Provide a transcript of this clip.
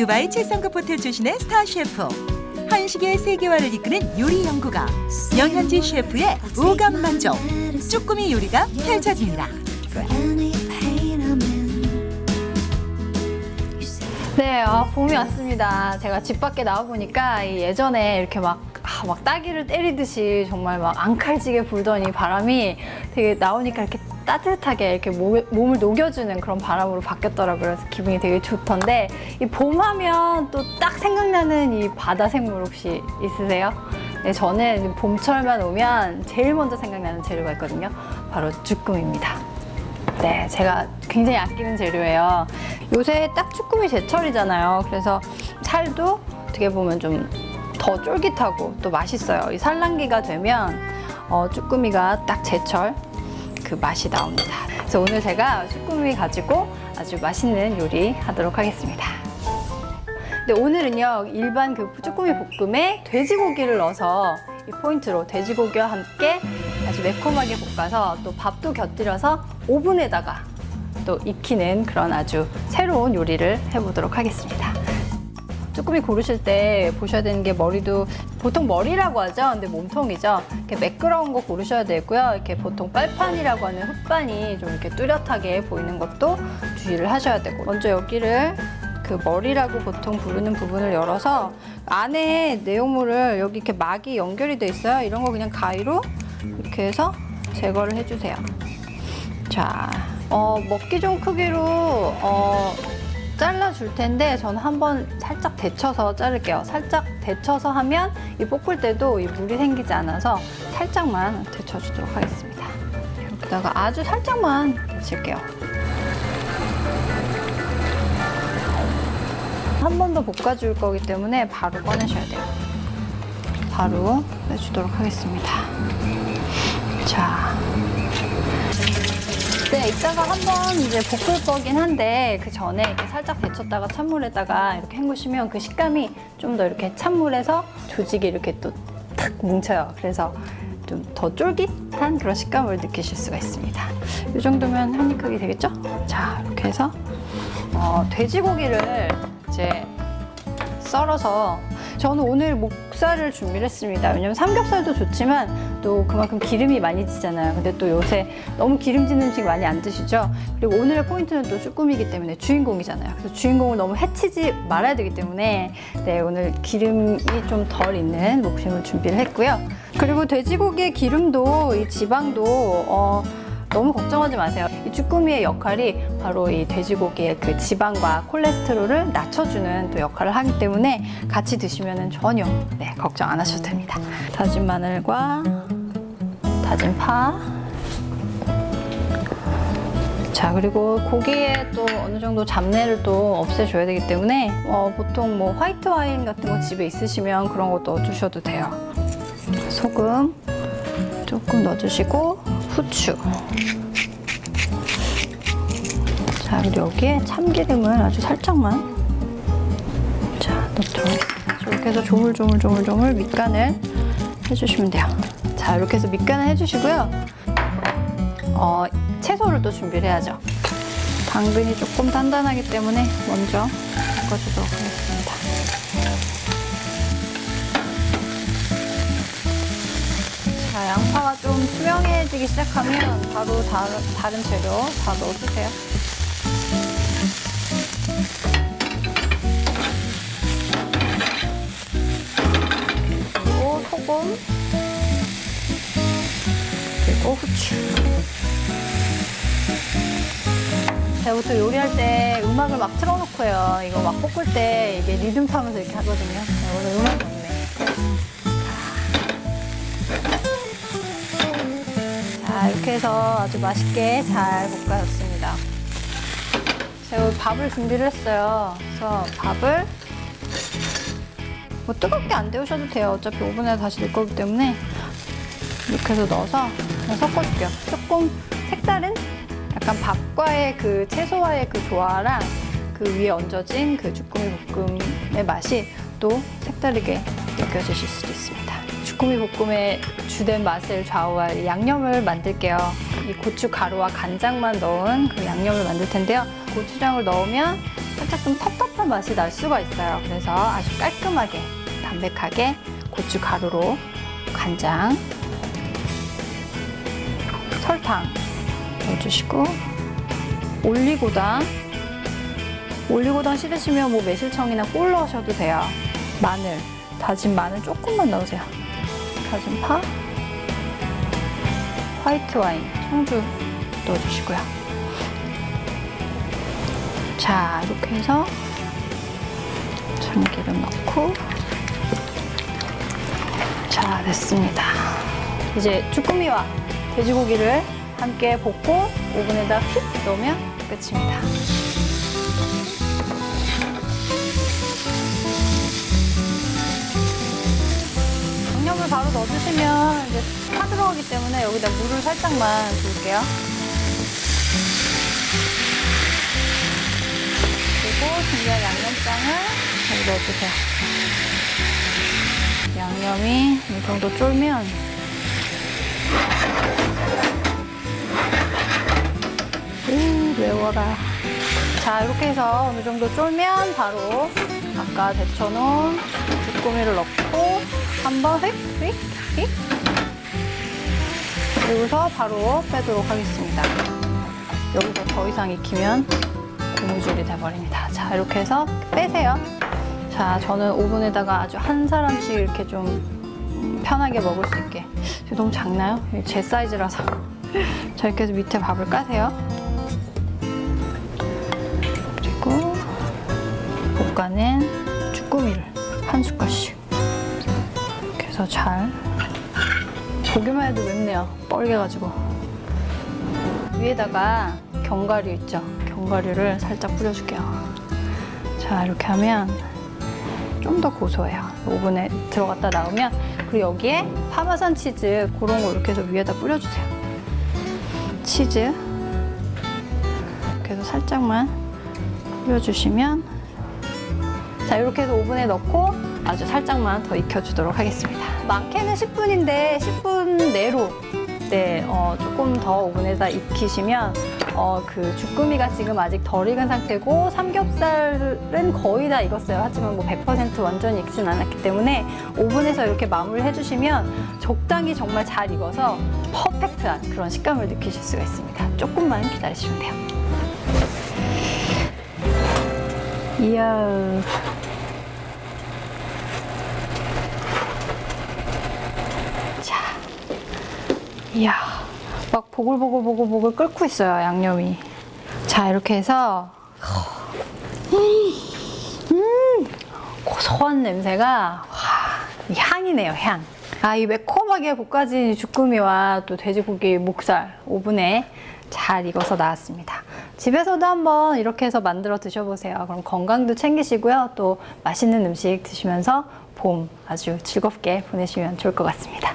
두바이 7성급 호텔 출신의 스타 셰프. 한식의 세계화를 이끄는 요리 연구가 영현지 셰프의 오감 만족. 쭈꾸미 요리가 펼쳐집니다. 네, 아, 봄이 왔습니다. 제가 집 밖에 나와 보니까 이 예전에 이렇게 막, 아, 막 따기를 때리듯이 정말 막 앙칼지게 불더니 바람이 되게 나오니까 이렇게 따뜻하게 이렇게 몸, 몸을 녹여주는 그런 바람으로 바뀌었더라고요. 그래서 기분이 되게 좋던데 이 봄하면 또 딱 생각나는 이 바다 생물 혹시 있으세요? 네, 저는 봄철만 오면 제일 먼저 생각나는 재료가 있거든요. 바로 쭈꾸미입니다. 네, 제가 굉장히 아끼는 재료예요. 요새 딱 쭈꾸미 제철이잖아요. 그래서 살도 어떻게 보면 좀 더 쫄깃하고 또 맛있어요. 이 산란기가 되면 어, 쭈꾸미가 딱 제철 그 맛이 나옵니다. 그래서 오늘 제가 쭈꾸미 가지고 아주 맛있는 요리 하도록 하겠습니다. 근데 오늘은요 일반 그 쭈꾸미 볶음에 돼지고기를 넣어서 이 포인트로 돼지고기와 함께 아주 매콤하게 볶아서 또 밥도 곁들여서 오븐에다가 또 익히는 그런 아주 새로운 요리를 해보도록 하겠습니다. 쭈꾸미 고르실 때 보셔야 되는 게 머리도 보통 머리라고 하죠. 근데 몸통이죠. 이렇게 매끄러운 거 고르셔야 되고요. 이렇게 보통 빨판이라고 하는 흙반이 좀 이렇게 뚜렷하게 보이는 것도 주의를 하셔야 되고 먼저 여기를 그 머리라고 보통 부르는 부분을 열어서 안에 내용물을 여기 이렇게 막이 연결이 돼 있어요. 이런 거 그냥 가위로 이렇게 해서 제거를 해주세요. 자, 어, 먹기 좋은 크기로 어, 잘라줄 텐데 저는 한번 살짝 데쳐서 자를게요. 살짝 데쳐서 하면 이 볶을 때도 이 물이 생기지 않아서 살짝만 데쳐주도록 하겠습니다. 여기다가 아주 살짝만 데칠게요. 한 번 더 볶아줄 거기 때문에 바로 꺼내셔야 돼요. 바로 내주도록 하겠습니다. 자. 네, 이따가 한번 이제 볶을 거긴 한데 그 전에 이렇게 살짝 데쳤다가 찬물에다가 이렇게 헹구시면 그 식감이 좀 더 이렇게 찬물에서 조직이 이렇게 또 탁 뭉쳐요. 그래서 좀 더 쫄깃한 그런 식감을 느끼실 수가 있습니다. 이 정도면 한입 크기 되겠죠? 자, 이렇게 해서 어, 돼지고기를 이제 썰어서 저는 오늘 목살을 준비를 했습니다. 왜냐면 삼겹살도 좋지만 또 그만큼 기름이 많이 지잖아요. 근데 또 요새 너무 기름진 음식 많이 안 드시죠? 그리고 오늘의 포인트는 또 쭈꾸미이기 때문에 주인공이잖아요. 그래서 주인공을 너무 해치지 말아야 되기 때문에 네, 오늘 기름이 좀 덜 있는 목심을 준비를 했고요. 그리고 돼지고기의 기름도 이 지방도 어, 너무 걱정하지 마세요. 이 쭈꾸미의 역할이 바로 이 돼지고기의 그 지방과 콜레스테롤을 낮춰주는 또 역할을 하기 때문에 같이 드시면 전혀 네, 걱정 안 하셔도 됩니다. 다진 마늘과 다진 파. 자 그리고 고기에 또 어느 정도 잡내를 또 없애줘야 되기 때문에 어, 보통 뭐 화이트 와인 같은 거 집에 있으시면 그런 것도 넣어주셔도 돼요. 소금 조금 넣어주시고 후추. 자, 그리고 여기에 참기름을 아주 살짝만 자, 넣도록 하겠습니다. 이렇게 해서 조물조물조물조물 밑간을 해주시면 돼요. 자, 이렇게 해서 밑간을 해주시고요. 어, 채소를 또 준비를 해야죠. 당근이 조금 단단하기 때문에 먼저 볶아주도록 하겠습니다. 자, 양파가 좀 투명해지기 시작하면 바로 다, 다른 재료 다 넣어주세요. 소금, 그리고 후추. 제가 보통 요리할 때 음악을 막 틀어놓고 해요. 이거 막 볶을 때 이게 리듬 타면서 이렇게 하거든요. 네, 오늘 음악이 없네. 자, 이렇게 해서 아주 맛있게 잘 볶아졌습니다. 제가 밥을 준비를 했어요. 그래서 밥을 뭐 뜨겁게 안 데우셔도 돼요. 어차피 오븐에 다시 넣을 거기 때문에 이렇게 해서 넣어서 그냥 섞어줄게요. 조금 색다른 약간 밥과의 그 채소와의 그 조화랑 그 위에 얹어진 그 주꾸미 볶음의 맛이 또 색다르게 느껴지실 수도 있습니다. 주꾸미 볶음의 주된 맛을 좌우할 이 양념을 만들게요. 이 고추 가루와 간장만 넣은 그 양념을 만들 텐데요. 고추장을 넣으면 살짝 좀 텁텁한 맛이 날 수가 있어요. 그래서 아주 깔끔하게, 담백하게 고추 가루로 간장, 설탕 넣어주시고 올리고당 올리고당 싫으시면 뭐 매실청이나 꿀 넣으셔도 돼요. 마늘, 다진 마늘 조금만 넣으세요. 다진 파, 화이트 와인, 청주 넣어주시고요. 자, 이렇게 해서 참기름 넣고 자, 됐습니다. 이제 쭈꾸미와 돼지고기를 함께 볶고 오븐에다 휙 넣으면 끝입니다. 양념을 바로 넣어주시면 이제 파 들어가기 때문에 여기다 물을 살짝만 줄게요. 그리고 준비한 양념장을 여기 넣어주세요. 양념이 이 정도 쫄면 오 매워라. 자 이렇게 해서 어느 정도 쫄면 바로 아까 데쳐놓은 주꾸미를 넣고 한번 휙, 휙, 휙. 그리고서 바로 빼도록 하겠습니다. 여기서 더 이상 익히면 고무줄이 돼버립니다. 자, 이렇게 해서 빼세요. 자, 저는 오븐에다가 아주 한 사람씩 이렇게 좀 편하게 먹을 수 있게. 너무 작나요? 제 사이즈라서. 자, 이렇게 해서 밑에 밥을 까세요. 그리고 볶아낸 쭈꾸미를 한 숟갈씩. 이렇게 해서 잘. 보기만 해도 맵네요. 뻘개가지고. 위에다가 견과류 있죠? 견과류를 살짝 뿌려줄게요. 자, 이렇게 하면 좀 더 고소해요. 오븐에 들어갔다 나오면 그리고 여기에 파마산 치즈 그런 거 이렇게 해서 위에다 뿌려주세요. 치즈 이렇게 해서 살짝만 뿌려주시면 자 이렇게 해서 오븐에 넣고 아주 살짝만 더 익혀주도록 하겠습니다. 많게는 10분인데 10분 내로 네, 어, 조금 더 오븐에다 익히시면 어, 그 주꾸미가 지금 아직 덜 익은 상태고 삼겹살은 거의 다 익었어요. 하지만 뭐 100% 완전히 익진 않았기 때문에 오븐에서 이렇게 마무리를 해주시면 적당히 정말 잘 익어서 퍼펙트한 그런 식감을 느끼실 수가 있습니다. 조금만 기다리시면 돼요. 이야. 이야, 막 보글보글 보글보글 끓고 있어요, 양념이. 자, 이렇게 해서, 음, 고소한 냄새가, 와, 향이네요, 향. 아, 이 매콤하게 볶아진 주꾸미와 또 돼지고기 목살 오븐에 잘 익어서 나왔습니다. 집에서도 한번 이렇게 해서 만들어 드셔보세요. 그럼 건강도 챙기시고요. 또 맛있는 음식 드시면서 봄 아주 즐겁게 보내시면 좋을 것 같습니다.